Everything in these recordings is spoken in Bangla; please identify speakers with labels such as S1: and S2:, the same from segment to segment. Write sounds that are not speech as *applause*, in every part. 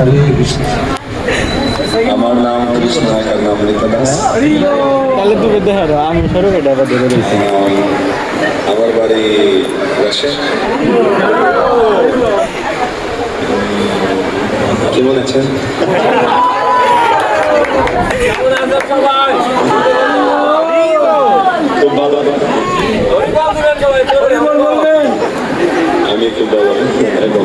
S1: হরে কৃষ্ণ। আমার নাম কৃষ্ণ একার নাম মৃতা দাস
S2: তাহলে তো বেঁধে হারো আমি সরু কেটে আবার ধরে দিয়েছি
S1: আমার বাড়ি রাশিয়া কেমন আছেন খুব ভালো। আমি ভালো একদম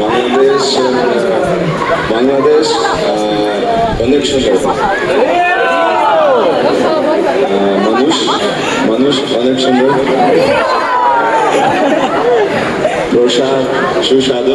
S1: বাংলাদেশ বাংলাদেশ আহ, মানুষ মানুষ অনেক সুন্দর। প্রসাদ সুস্বাদু।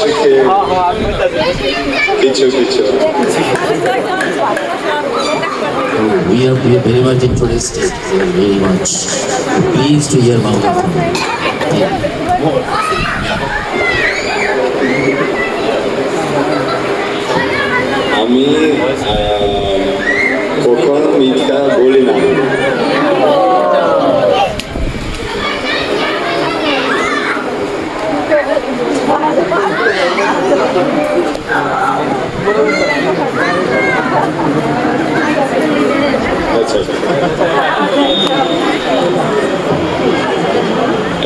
S1: শিখে কিছু কিছু
S3: We are, we are very much interested, very much pleased to hear you. Yeah.
S1: আমি আহ, কখনো মিথ্যা বলি না আচ্ছা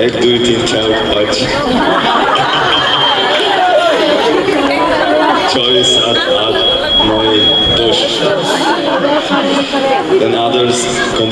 S1: এক দুই তিন চার পাঁচ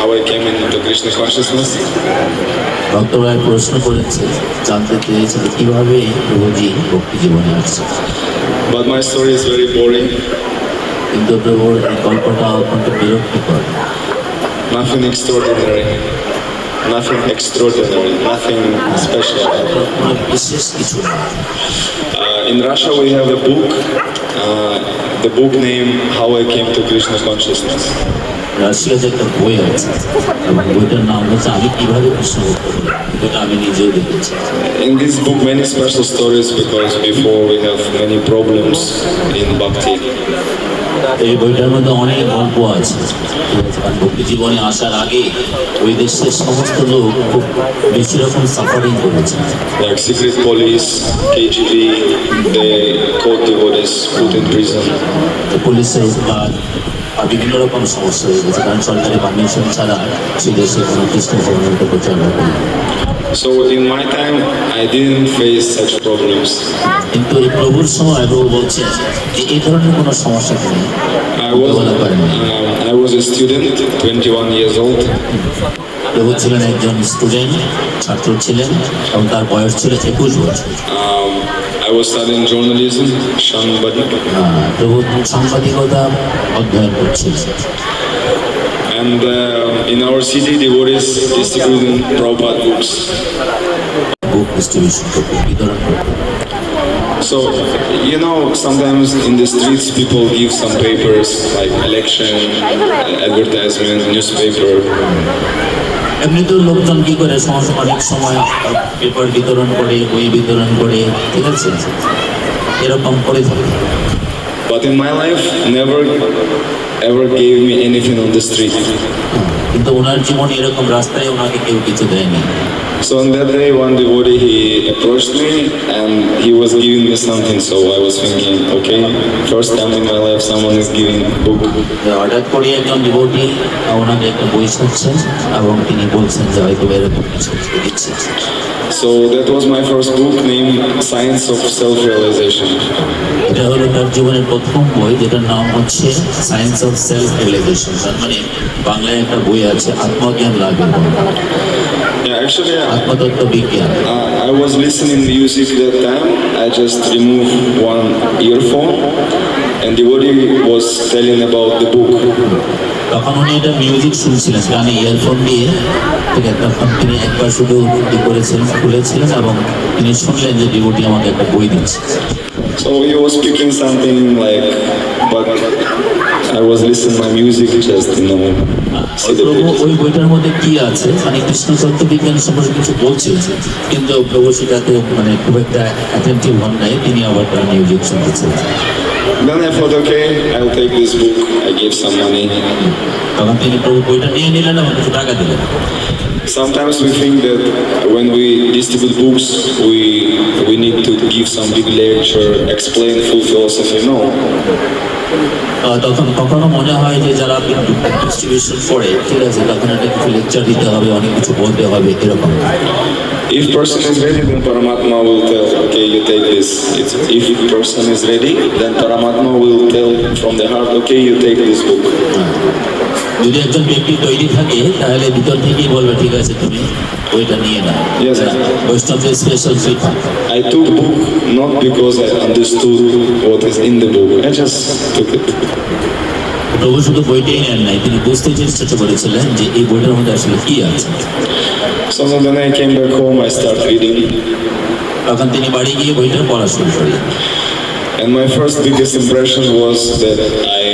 S1: how I came into Krishna consciousness.
S3: ভক্তরা প্রশ্ন করেছে জানতে চেয়েছে যে কিভাবে প্রভুজি ভক্তি জীবনে আসছে
S1: But my story is very boring.
S3: কিন্তু প্রভুর এই গল্পটা অত্যন্ত বিরক্তিকর
S1: Nothing extraordinary. Nothing extraordinary. Nothing special.
S3: কোনো বিশেষ কিছু না
S1: Uh, in Russia, we have a book. Uh, the book name "How I Came to Krishna Consciousness."
S3: রাশিয়াতে একটা বই আছে এবং বইটার নাম হচ্ছে আমি কিভাবে কৃষ্ণ ভক্ত হলাম বইটা আমি নিজেও লিখেছি
S1: In this book, many special stories because before we have many problems in bhakti.
S3: এই বইটার মধ্যে অনেক গল্প আছে ঠিক আছে? কারণ ভক্তি জীবনে আসার আগে ওই দেশের সমস্ত লোক খুব বেশি রকম সাফারিং করেছে
S1: Like secret police, KGB, they caught devotees, put in prison.
S3: তো পুলিশের উৎপাদ আর বিভিন্ন রকম সমস্যা হয়ে গেছে কারণ সরকারি পারমিশন ছাড়া সেই দেশে কোনো কৃষ্ণ প্রচার হবে না।
S1: So in my time, I didn't face such problems.
S3: কিন্তু এই প্রভুর সময় প্রভু বলছেন যে এই ধরনের কোনো সমস্যা তিনি
S1: I was, um, I was a student, 21 years old.
S3: প্রভু ছিলেন একজন স্টুডেন্ট ছাত্র ছিলেন এবং তার বয়স ছিল একুশ বছর
S1: Um, I was studying journalism, Shangbadi,
S3: আহ, প্রভু সাংবাদিকতা অধ্যয়ন করছিলেন
S1: and uh, in our city, devotees distributing Prabhupada books.
S3: Book distribution করতে বিতরণ করতে
S1: So, you know, sometimes in the streets, people give some papers like election, uh, advertisement, newspaper.
S3: এমনিতেও লোকজন কি করে সমস্ত অনেক সময় পেপার বিতরণ করে বই বিতরণ করে ঠিক আছে এরকম করে থাকে
S1: But in my life, never ever gave me anything on the street.
S3: কিন্তু ওনার জীবনে এরকম রাস্তায় ওনাকে কেউ কিছু দেয়নি
S1: So on that day, one devotee he approached me and he was giving me something. So I was thinking, okay, first time in my life, someone is giving book.
S3: হঠাৎ করে একজন ডিভোটি ওনাকে একটা বই ছাড়ছেন এবং তিনি বলছেন যে হয়তো এরকম কিছু দিচ্ছে
S1: So that was my first book named Science of Self-Realization.
S3: এটা হলো তার জীবনের প্রথম বই যেটার নাম হচ্ছে সায়েন্স অফ সেলফ রিয়েলাইজেশন মানে বাংলায় একটা বই আছে আত্মজ্ঞান লাভের।
S1: Yeah, actually, I,
S3: বিজ্ঞান
S1: I was listening music that time. I just removed one earphone, and devotee was telling about the book.
S3: তখন উনি এটা মিউজিক শুনছিলেন কানে ইয়ারফোন দিয়ে ঠিক আছে তিনি একবার শুধু ই করেছিলেন খুলেছিলেন এবং তিনি শুনলেন যে ডিভোটি আমাকে একটা বই দিচ্ছে
S1: So he was speaking something like, but I was listening my music just you know.
S3: ওই বইটার মধ্যে কি আছে মানে কৃষ্ণ তত্ত্ব বিজ্ঞান সম্পর্কে কিছু বলছিলেন কিন্তু প্রভু সেটাতে মানে খুব একটা অ্যাটেন্টিভ হন নাই তিনি আবার তার মিউজিক শুনতেছেন
S1: Then I thought, okay, I'll take this book. I gave some money.
S3: তখন তিনি প্রভু বইটা নিয়ে নিলেন এবং কিছু টাকা দিলেন
S1: Sometimes we think that when we distribute books, we we need to give some big lecture, explain full philosophy. No,
S3: তখন কখনো মনে হয় যে যারা ডিস্ট্রিবিউশন করে ঠিক আছে তখন একটা কিছু লেকচার দিতে হবে অনেক কিছু বলতে হবে এরকম
S1: if person is ready, then Paramatma will tell, okay, you take this. It's, if person is ready, then Paramatma will tell from the heart, okay, you take this book.
S3: যদি একজন ব্যক্তি তৈরি থাকে তাহলে ভিতর থেকেই বলবে ঠিক আছে তুমি ওইটা নিয়ে নাও. স্পেশাল কৃপা
S1: I took book not because I understood what is in the book. I just took it.
S3: প্রভু শুধু বইটাই নেন নাই তিনি বুঝতে চেষ্টা করেছিলেন যে এই বইটার মধ্যে আসলে কি আছে
S1: So when I came back home, I started reading.
S3: তখন তিনি বাড়ি গিয়ে বইটা পড়া শুরু করলেন
S1: And my first biggest impression was that I,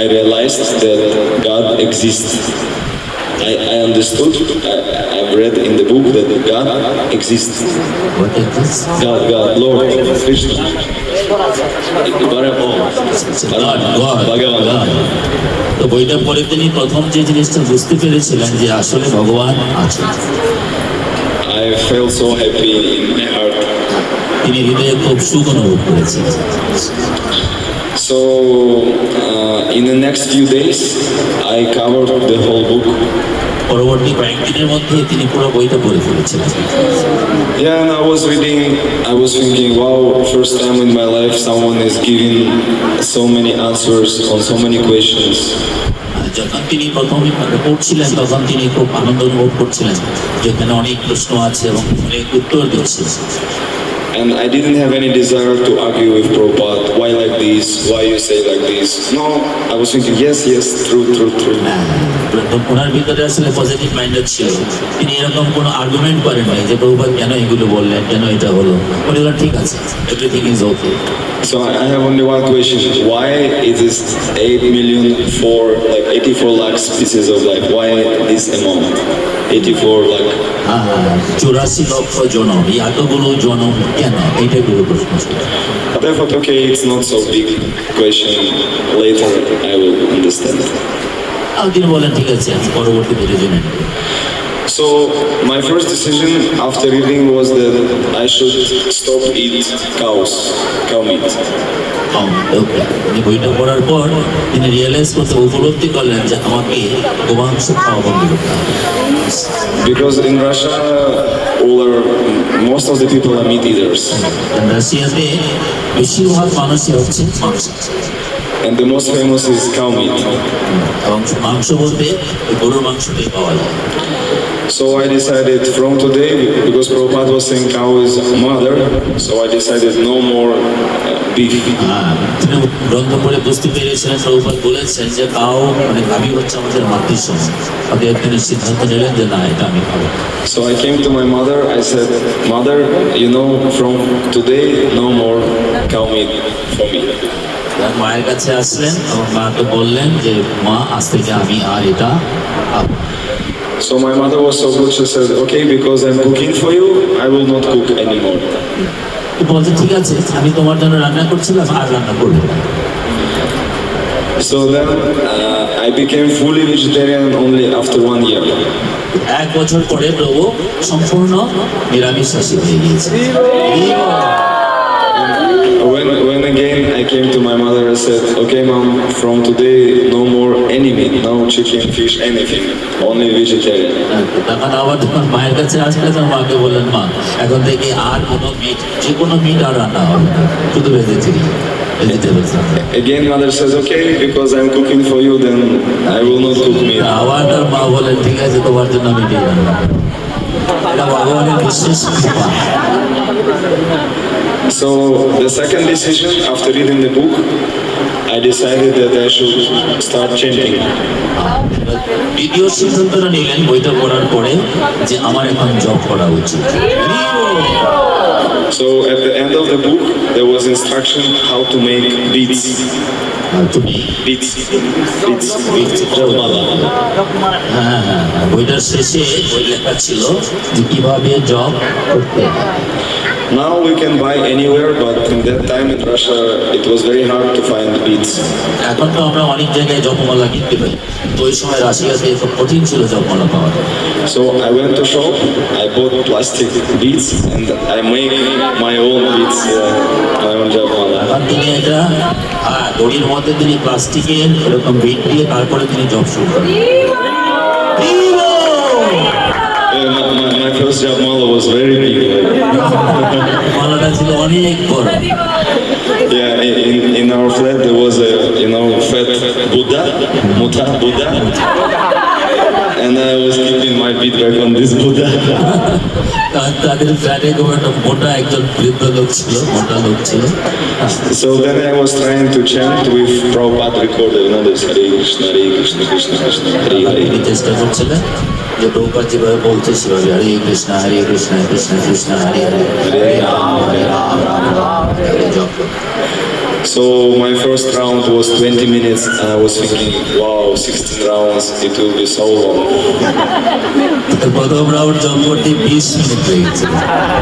S1: I realized that God exists. I, I understood, I, I've read in the book that God exists.
S3: What is this?
S1: God, God, Lord, Krishna.
S3: God, God,
S1: Bhagavan.
S3: God. তো বইটা পড়ে তিনি প্রথম যে জিনিসটা বুঝতে পেরেছিলেন যে আসলে ভগবান আছেন
S1: I felt so happy in my heart.
S3: তিনি হৃদয়ে খুব সুখ অনুভব করেছেন
S1: So uh, in the next few days, I covered the whole book.
S3: পরবর্তী কয়েকদিনের মধ্যে তিনি পুরো বইটা পড়ে ফেলেছিলেন
S1: Yeah, and I was reading, I was thinking, wow, first time in my life someone is giving so many answers on so many questions.
S3: যখন তিনি প্রথম পড়ছিলেন তখন তিনি খুব আনন্দ অনুভব করছিলেন যেখানে অনেক প্রশ্ন আছে এবং অনেক উত্তর দিচ্ছে
S1: And I didn't have any desire to argue with Prabhupada, why like this, why you say like this. No, I was thinking, yes, yes, true, true, true.
S3: হ্যাঁ, ওনার ভিতরে আসলে পজিটিভ মাইন্ডেড ছিল তিনি এরকম কোনো আর্গুমেন্ট করেন নাই যে প্রভুপাত কেন এগুলো বললেন কেন এটা হলো উনি বললেন ঠিক আছে everything is okay
S1: So I have only one question. Why it is 8 million for like 84 lakh species of life? Why this amount? 84 lakh.
S3: চুরাশি লক্ষ জনম এই এতগুলো জনম কেন এইটাই পুরো প্রশ্ন ছিল।
S1: But I thought, okay, it's not so big question. Later I will understand.
S3: আর তিনি বলেন ঠিক আছে আমি পরবর্তীতে জেনে নেব
S1: So my first decision after reading was that I should stop eat cows, cow meat.
S3: ওকে উনি বইটা পড়ার পর তিনি রিয়েলাইজ করতে উপলব্ধি করলেন যে আমাকে গোমাংস খাওয়া বন্ধ করতে
S1: Because in Russia, all are, most of the people are meat eaters.
S3: রাশিয়াতে বেশিরভাগ মানুষই হচ্ছে মাংস।
S1: And the most famous is cow meat.
S3: মাংস বলতে গরুর মাংসটাই পাওয়া যায়।
S1: So I decided from today, because Prabhupada was saying cow is mother, so I decided no more uh, beef.
S3: হ্যাঁ, তিনি গ্রন্থ পড়ে বুঝতে পেরেছিলেন প্রভুপাত বলেছেন যে কাউ মানে গাভী হচ্ছে আমাদের মাতৃ অতএব তিনি সিদ্ধান্ত নিলেন যে না এটা আমি খাব
S1: So I came to my mother, I said, Mother, you know, from today, no more cow meat for me.
S3: তার মায়ের কাছে আসলেন এবং মাকে বললেন যে মা আজ থেকে আমি আর এটা খাব।
S1: So my mother was so good, she said, okay, because I'm cooking for you, I will not cook anymore.
S3: বলছে ঠিক আছে আমি তোমার জন্য রান্না করছিলাম আর রান্না করব
S1: So then uh, I became fully vegetarian only after one year.
S3: এক বছর পরে প্রভু সম্পূর্ণ নিরামিষাশী হয়ে গিয়েছে
S1: When, when again I came to my mother and said, okay mom, from today no more any meat, no chicken, fish, anything, only vegetarian.
S3: তখন আবার তোমার মায়ের কাছে আসলে তোমার মাকে বললেন মা এখন থেকে আর কোনো মিট যে কোনো মিট আর রান্না হবে না শুধু vegetarian
S1: Again mother says, okay, because I'm cooking for you, then I will not cook meat.
S3: আবার তার মা বলেন ঠিক আছে তোমার জন্য আমি দিয়ে রান্না এটা ভগবানের বিশেষ কৃপা
S1: So the second decision after reading the book, I decided that I should start chanting.
S3: দ্বিতীয় সিদ্ধান্তটা নিলেন বইটা পড়ার পরে যে আমার এখন জব করা উচিত
S1: So at the end of the book, there was instruction how to make beats. Beats. Beats.
S3: beats। হ্যাঁ হ্যাঁ হ্যাঁ, বইটার শেষে লেখা ছিল যে কীভাবে জব করতে হয়
S1: Now we can buy anywhere, but in that time in Russia, it was very hard to find beats.
S3: এখন তো আমরা অনেক জায়গায় জপমালা কিনতে পাই তো ওই সময় রাশিয়াতে খুব কঠিন ছিল জপমালা পাওয়া
S1: So I went to shop, I bought plastic beads, and I make my own beads, uh, my own.
S3: এখন তিনি এটা হ্যাঁ দড়ির মধ্যে তিনি প্লাস্টিকের এরকম বিট দিয়ে তারপরে তিনি জব শুরু করেন
S1: Uh, my, my, my first japmala was very big. *laughs* Like,
S3: মালাটা ছিল অনেক বড়
S1: yeah, in, in our flat there was a you know fat Buddha, Muta Buddha, and I was keeping my bead back on this Buddha. *laughs*
S3: তা- তাদের ফ্ল্যাটে খুব একটা মোটা একজন বৃদ্ধ লোক ছিল মোটা লোক ছিল
S1: So then I was trying to chant with Prabhupada recorder, you know, this Hare Krishna, Hare Krishna, Krishna Krishna, Hare
S3: তিনি
S1: Hare.
S3: চেষ্টা করছিলেন যে প্রভুপাত যেভাবে বলছে সেভাবে হরে কৃষ্ণ হরে কৃষ্ণ কৃষ্ণ কৃষ্ণ হরে হরে হরে রাম হরে রাম রাম রাম হরে হরে জপ করুন।
S1: So my first round was 20 minutes, and I was thinking, wow, 16 rounds, it will be so long.
S3: তো প্রথম রাউন্ড জব করতে বিশ মিনিট হয়ে গেছে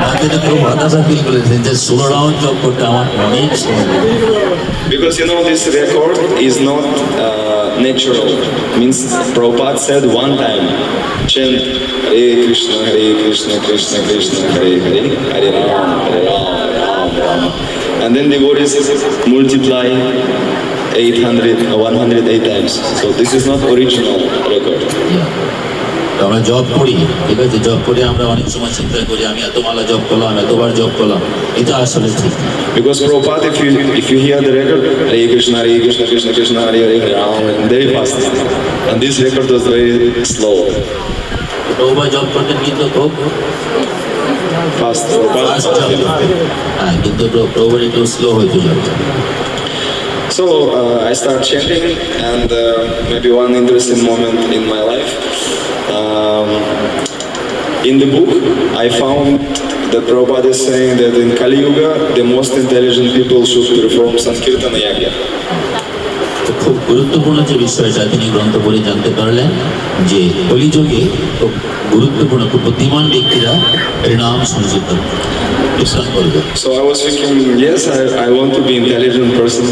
S3: তাদের খুব হতাশা ফিল করেছেন যে ষোলো রাউন্ড জব করতে আমার অনেক সময় লেগে গেছে।
S1: Because you know, this record is not uh, natural. Means Prabhupada said one time, chant Hare Krishna, Hare Krishna, Krishna Krishna, Hare Hare, Hare Ram, Hare Ram, Ram Ram. And then devotees multiply 800, uh, 108 times. So this is not original record.
S3: তো আমরা জব করি ঠিক আছে জব করে আমরা অনেক সময় চিন্তা করি আমি এত মালা জব করলাম এতবার জব করলাম এটা আসলে ঠিক না।
S1: Because Prabhupada, if you if you hear the record, Hare Krishna, Hare Krishna, Krishna Krishna, Hare Hare, Hare Ram, very fast. And this record was very slow,
S3: Prabhupada job করতেন কিন্তু খুব
S1: fast.
S3: Fast job
S1: Prabhupada.
S3: হ্যাঁ কিন্তু প্রভুর একটু স্লো হইতে জবটা
S1: So uh, I start chanting, and uh, maybe one interesting moment in my life. Um, in the book, I found that Prabhupada is saying that in Kali Yuga, the most intelligent people should perform Sankirtana Yagya.
S3: তো খুব গুরুত্বপূর্ণ যে বিষয়টা তিনি গ্রন্থ পড়ে জানতে পারলেন যে কলিযুগে খুব গুরুত্বপূর্ণ খুব বুদ্ধিমান ব্যক্তিরা এর নাম সংযুক্ত বিশ্রাম করবে
S1: So I was thinking, yes, I, I want to be intelligent person.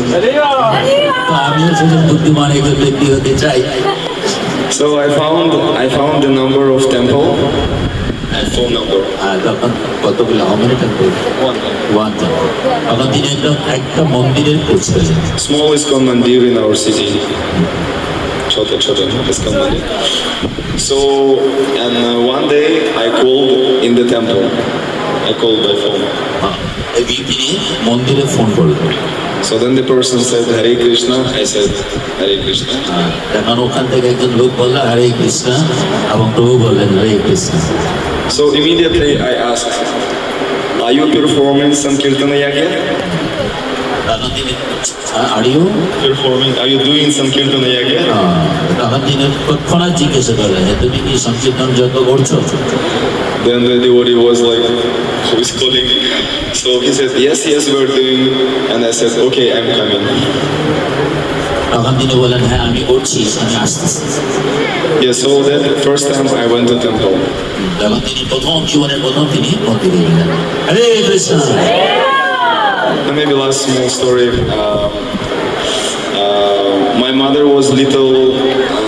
S3: তো আমিও সেদিন বুদ্ধিমান একজন ব্যক্তি হতে চাই
S1: So I found I found the number of temple and phone number.
S3: আর তখন কতগুলো আমার টেম্পল
S1: One.
S3: ওয়ান টেম্পল তখন তিনি একটা একটা মন্দিরের খোঁজ পেলেন
S1: Small ISKCON Mandir in our city. Chota Chota ISKCON Mandir. So, and uh, one day I called in the temple. I called by phone.
S3: হ্যাঁ, এই তিনি মন্দিরে ফোন করলেন
S1: So then the person said Hare Krishna. I said Hare Krishna.
S3: হ্যাঁ, তখন ওখান থেকে একজন লোক বললেন হরে কৃষ্ণ এবং প্রভু বললেন হরে Krishna
S1: So immediately I asked, Are you performing Sankirtana Yagya?
S3: তখন তিনি আড়িও
S1: Performing? Are you doing Sankirtana Yagya?
S3: তখন তিনি তৎক্ষণাৎ জিজ্ঞাসা করলেন যে তুমি কি সংকীর্তন যত করছো
S1: Then the devotee was like, *laughs* who is calling? So he said, yes, yes, we're doing. And I said, okay, I'm coming.
S3: তখন তিনি বললেন হ্যাঁ আমি করছি আমি আসতেছি
S1: Yeah, so that first time I went to temple.
S3: তখন তিনি প্রথম জীবনের প্রথম তিনি মন্দিরে গেলেন হরে Krishna
S1: And maybe last small story. Um, uh, my mother was little uh,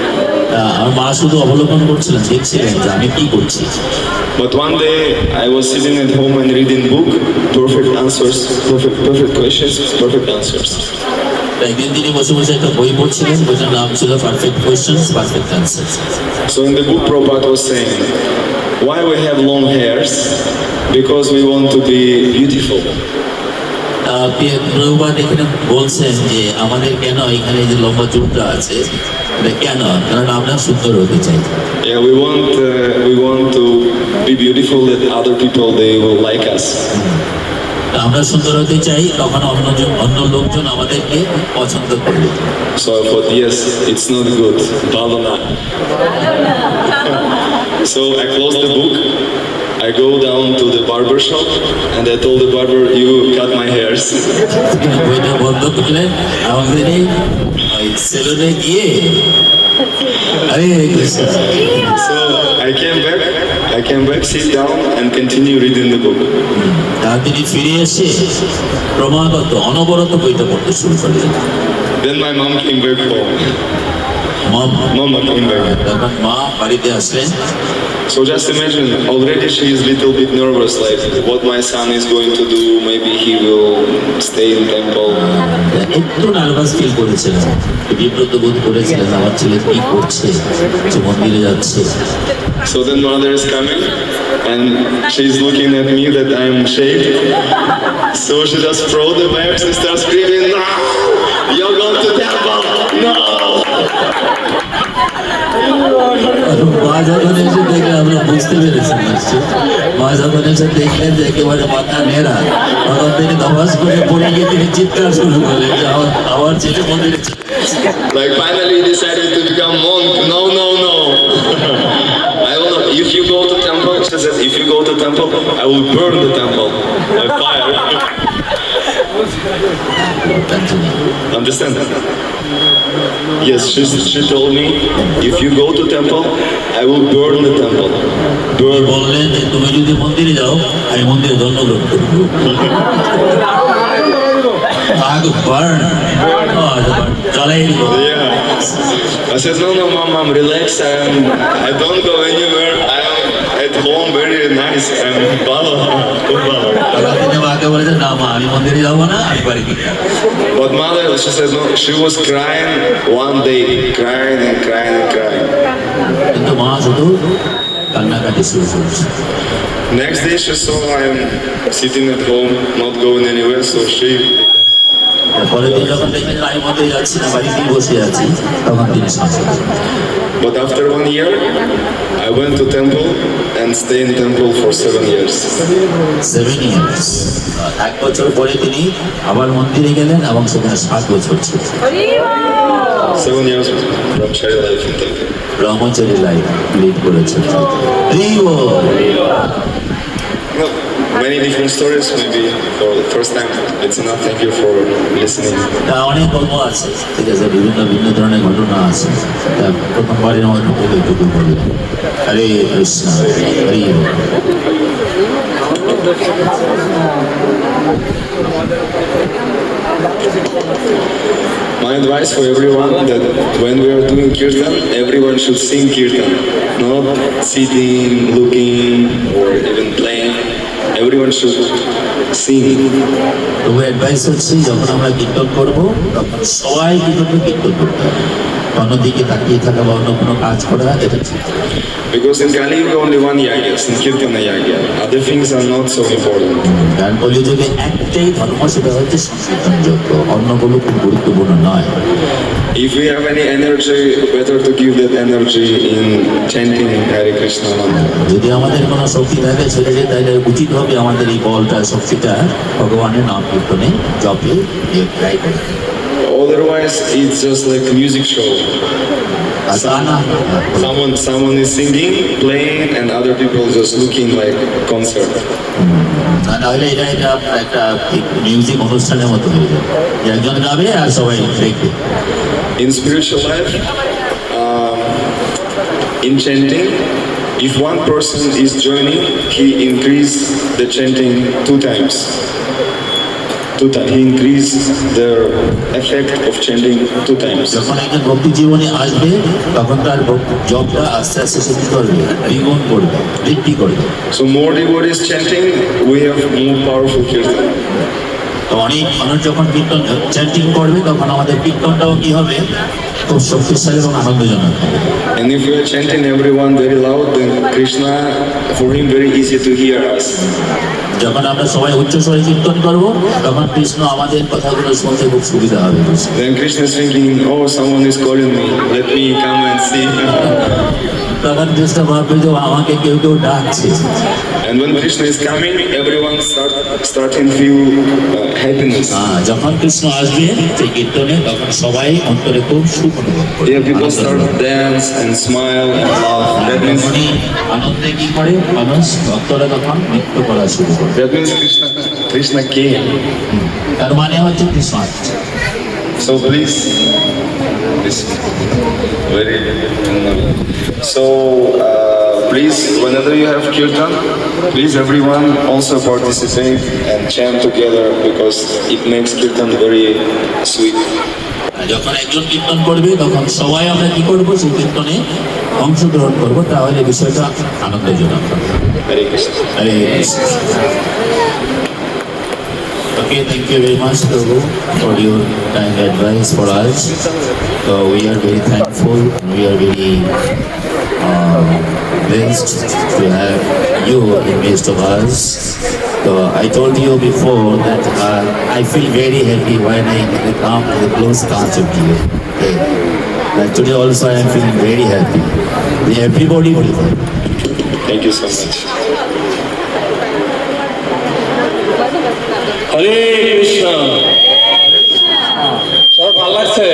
S3: আহ, আমার মা শুধু অবলোকন করছিলেন দেখছিলেন যে আমি কি করছি
S1: But one day I was sitting at home and reading book, perfect answers, perfect perfect questions, perfect answers.
S3: তো একদিন তিনি বসে বসে একটা বই পড়ছিলেন বইটার নাম ছিল perfect questions perfect answer
S1: So in the book Prabhupada was saying, why we have long hairs? Because we want to be beautiful.
S3: Prabhupada এখানে বলছেন যে আমাদের কেন এখানে যে লম্বা চুলটা আছে এটা কেন কারণ আমরা সুন্দর হতে চাই
S1: Yeah, we want uh, we want to be beautiful that other people they will like us.
S3: আমরা সুন্দর হতে চাই তখন অন্যজন অন্য লোকজন আমাদেরকে পছন্দ করবে
S1: So I yes, it's not good. Bhavana. so I closed the book. I go down to the barber shop and I told the barber, you
S3: বইটা বন্ধ করলেন এবং তিনি সেলুনে গিয়ে আরে Krishna
S1: So I came back, I came back, sit down and continue reading the book.
S3: তা তিনি ফিরে এসে ক্রমাগত অনবরত বইটা পড়তে শুরু করলেন
S1: Then my mom came back home.
S3: মা
S1: Mama came back.
S3: তখন মা বাড়িতে আসলেন
S1: So just imagine, already she is little bit nervous, like what my son is going to do. Maybe he will stay in temple.
S3: একটু নার্ভাস ফিল করেছিলেন বিব্রত বোধ করেছিলেন আমার ছেলে কি করছে যে মন্দিরে যাচ্ছে
S1: So then mother is coming, and she's looking at me that I'm shaved. So she just throw the bags and start screaming, "No,
S3: মা যখন এসে দেখলে আমরা বুঝতে পেরেছি নিশ্চয় মা যখন এসে দেখলেন যে একেবারে মাথা নেড়া তখন তিনি দবাস করে পড়ে গিয়ে তিনি চিৎকার শুরু করলেন যে আমার আমার ছেলে মন্দিরে চলে গেছে।
S1: Like finally he decided to become monk. No, no, no. I will not. If you go to temple, she says, if you go to temple, I will burn the temple by fire.
S3: তার জন্য
S1: Understand? Yes, she, she told me, if you go to temple, I will burn the temple. Burn.
S3: বললেন যে তুমি যদি মন্দিরে যাও আমি মন্দিরে জন্মগ্রহণ করবো আগ বার্ন জ্বালাই দিব
S1: Yeah. I said, no, no, mom, mom, relax. I'm, I don't go anywhere. I'm at home, very nice. I'm Baba. Baba.
S3: তখন তিনি মাকে বলেছেন না মা আমি মন্দিরে যাবো না আমি বাড়িতে যাবো
S1: But mother, she said, no, she was crying one day, crying and crying and crying.
S3: কিন্তু মা শুধু কান্নাকাটি শুরু করেছে
S1: Next day, she saw I'm sitting at home, not going anywhere, so she
S3: পরের দিন যখন দেখলেন যে আমি মন্দিরে যাচ্ছি না বাড়িতেই বসে আছি তখন তিনি শাসন
S1: But after one year, I went to temple and stayed in temple for seven years.
S3: Seven years. এক বছর পরে তিনি আবার মন্দিরে গেলেন এবং সেখানে সাত বছর ছিলেন
S1: Seven years child life in temple.
S3: ব্রহ্মচারী লাইফ লিড করেছেন।
S1: Well, many different stories, maybe for the first time. It's enough. Thank you for listening.
S3: তা অনেক গল্প আছে ঠিক আছে বিভিন্ন বিভিন্ন ধরনের ঘটনা আছে তা প্রথমবারের মতো বলে টুকু বললেন হরে কৃষ্ণ হরি বল।
S1: My advice for everyone that when we are doing kirtan, everyone should sing kirtan, not sitting, looking, or even playing. Everyone should sing.
S3: তবু অ্যাডভাইস হচ্ছে যখন আমরা কীর্তন করব তখন সবাই কি করবে কীর্তন করতে হবে অন্যদিকে তাকিয়ে থাকা বা অন্য কোনো কাজ করা এটা ঠিক।
S1: Because in Kali Yuga only one yagya, in Kirtana yagya. Other things are not so important.
S3: কারণ কলিযুগে একটাই ধর্ম সেটা হচ্ছে সংকীর্তন যজ্ঞ অন্যগুলো খুব গুরুত্বপূর্ণ নয়
S1: If we have any energy, better to give that energy in chanting Hare Krishna mantra.
S3: যদি আমাদের কোনো শক্তি থাকে শরীরে তাহলে উচিত হবে আমাদের এই বলটা শক্তিটা ভগবানের নাম কীর্তনে জপে দিয়ে ট্রাই করে
S1: Otherwise, Otherwise, it's just like a music show.
S3: আর তা না
S1: Someone, someone is singing, playing, and other people just looking like concert.
S3: না নাহলে এটা এটা একটা মিউজিক অনুষ্ঠানের মতো হয়ে যায় যে একজন গাবে আর সবাই দেখবে
S1: In spiritual life, um, in chanting, if one person is joining, he increase the chanting two times. Two times. He increased the effect of chanting two times.
S3: যখন একজন ভক্তি জীবনে আসবে তখন তার জবটা আস্তে আস্তে সে কি করবে দ্বিগুণ করবে বৃদ্ধি করবে
S1: So more devotees chanting, we have more powerful kirtan.
S3: তো অনেক মানুষ যখন কীর্তন চ্যান্টিং করবে তখন আমাদের কীর্তনটাও কি হবে খুব শক্তিশালী এবং আনন্দজনক
S1: And if we are chanting everyone very loud, then Krishna, for him, very easy to hear us.
S3: যখন আমরা সবাই উচ্চ স্বরে কীর্তন করব তখন কৃষ্ণ আমাদের কথাগুলো শুনতে খুব সুবিধা হবে
S1: Then Krishna is thinking, oh, someone is calling me. Let me come and see.
S3: তখন কৃষ্ণ ভাববে যে আমাকে কেউ কেউ ডাকছে
S1: and when Krishna is coming, everyone start starting feel uh, happiness.
S3: হ্যাঁ, যখন কৃষ্ণ আসবে সেই কীর্তনে তখন সবাই অন্তরে খুব সুখ অনুভব করবে
S1: Yeah, people start dance and smile and laugh. That means
S3: আনন্দে কি করে মানুষ ভক্তরা তখন নৃত্য করা শুরু করে
S1: that means Krishna, Krishna came.
S3: তার মানে হচ্ছে কৃষ্ণ আসছে
S1: So please, this very. So uh, please, whenever you have kirtan, please everyone also participate and chant together because it makes kirtan very sweet.
S3: যখন একজন কীর্তন করবে তখন সবাই আমরা কি করব সেই কীর্তনে অংশগ্রহণ করব তাহলে বিষয়টা আনন্দজনক
S1: Hare Krishna.
S3: Hare Krishna Okay, thank you very much, Prabhu, for your kind advice for us. So we are very thankful, we are very uh, blessed to have you in midst of us. So I told you before that uh, I feel very happy when I come to the close of you. Okay. But today also I am feeling very happy. Everybody will.
S1: Thank you so much.
S2: হরে কৃষ্ণ। সব ভালো লাগছে?